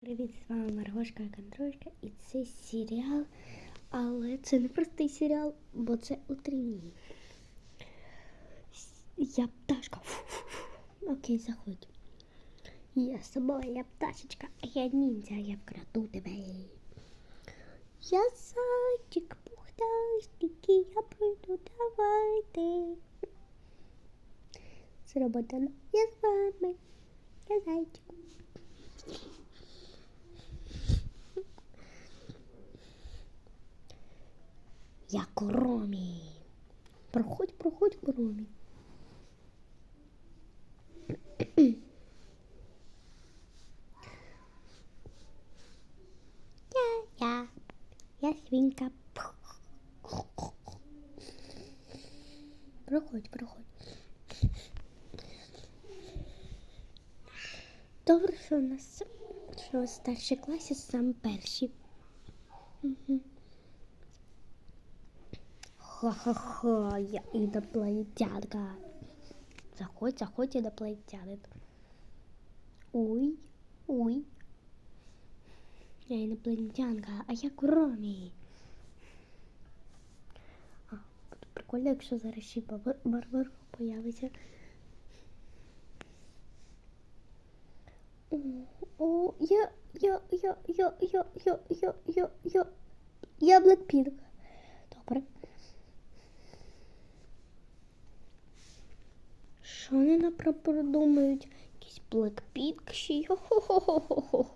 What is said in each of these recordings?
Привіт, з вами Маргошка Контролька і це серіал, але це не простий серіал, бо це утренній. Я пташка. Фу-фу-фу. Окей, заходь. Я з собою, я пташечка, а я ніндзя, я вкраду тебе. Я зайчик пухтастенький, я прийду, давайте. Зроботано, я з вами, я зайчик. Я Кромі. Проходь, проходь, Кромі. Я, я, я свинка. Проходь, проходь. Добре, що у нас що в старшій класі сам перші. Угу. Ха-ха-ха, я инопланетянка. Заходь, заходь, инопланетянин. Ой, ой. Я инопланетянка, а я Кромі. А, буде прикольно, якщо зараз ще Бар- Барбару появиться. О, о, я, я, я, я, я, я, я, я, я, я Блекпінк. Добре. Що вони напридумають? Якийсь Blackpink ще й хо-хо-хо-хо.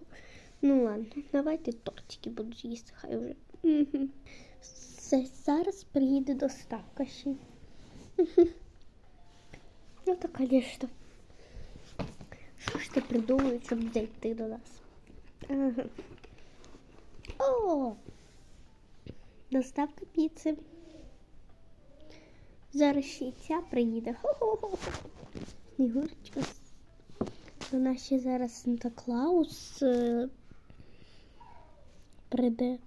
Ну ладно, давайте тортики буду їсти, хай вже. Все, зараз приїде доставка ще. Ну так, конечно. Що ж ти придумають, щоб зайти до нас? О! Доставка піци. Зараз ще ця приїде. Снігурочка. До нас ще зараз Санта Клаус е, прийде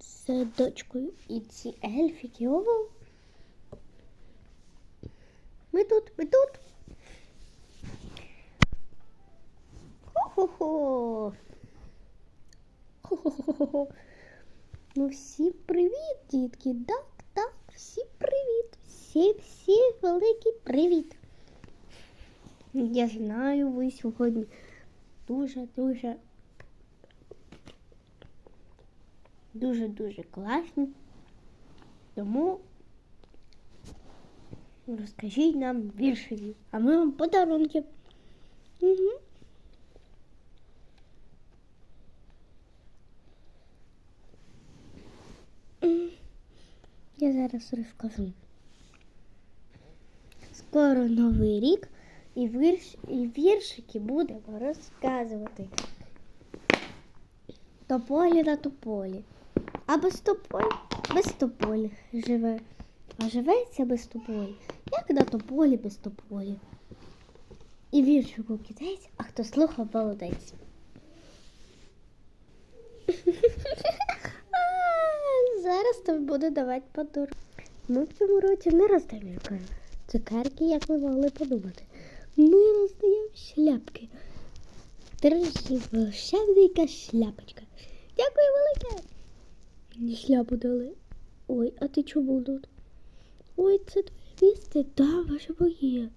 з дочкою і ці ельфіки. О! Ми тут, ми тут. Хо-хо-хо. Хо-хо-хо. Ну, всім привіт, дітки. Так, так, всім привіт. Всім великий привіт. Я знаю, ви сьогодні дуже-дуже дуже-дуже класні. Тому розкажіть нам вірші, а ми вам подарунки. Угу. Я зараз розкажу. Скоро новий рік і, вірш, і віршики будемо розказувати. Тополі на тополі. А без тополі, без тополі живе. А живеться без тополі, як на тополі без тополі. І віршику кидець, а хто слухав молодець. Зараз тобі буду давати подарунок. Ми в цьому році не роздаємо цукерки, як ви могли подумати. Ми роздаємо шляпки. Держи волшебника шляпочка. Дякую велике. Мені шляпу дали. Ой, а ти чому тут? Ой, це твоє місце? Да, ваше моє.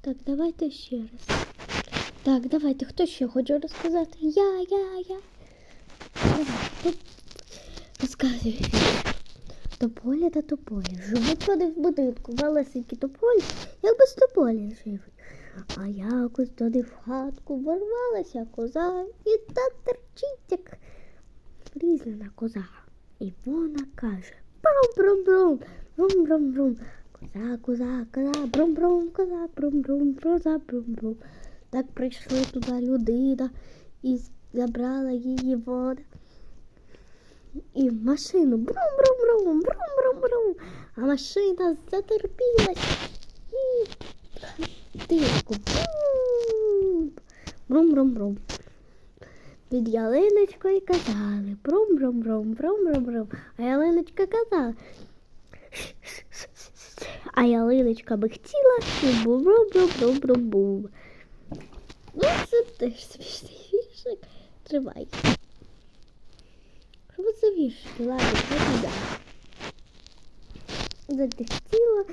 Так, давайте ще раз. Так, давайте, хто ще хоче розказати? Я, я, я. Давай, тут розказуй. Тополі та тополі. Живуть вони в будинку, малесенькі тополі, як без тополі живуть. А якось туди в хатку ворвалася коза і та терчить, як різнена коза. І вона каже брум-брум-брум, брум-брум-брум. Коза, коза, коза, брум-брум, коза, брум-брум, коза, брум-брум. Так прийшла туди людина і забрала її вода. І в машину брум-брум-брум, брум-брум-брум. А машина затерпілась і тиску. Брум-брум-брум. Під ялиночкою казали брум-брум-брум, брум-брум-брум. А ялиночка казала. а ялиночка би хотіла, і бу Ну, це теж смішний віршик. Тримай. Це віршики? Ладно, туди. Затихтіла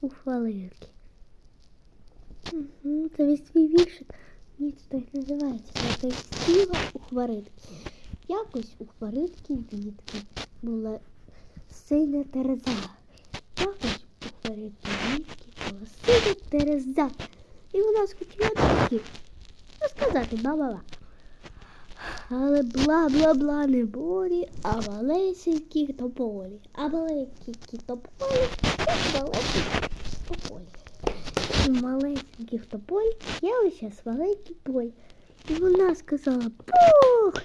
у хвалинки. Угу, це весь твій віршик. Ні, це так називається. Затихтіла у хваринки. Якось у хваринки вітки була синя тереза. Якось у хваринки вітки була синя тереза. І вона схотіла такі розказати ба-ба-ба. Але бла-бла-бла не болі, а малесенькі тополі. А маленькі тополі, і маленькі тополі. І маленьких тополі я ось маленький поль. І вона сказала Бог!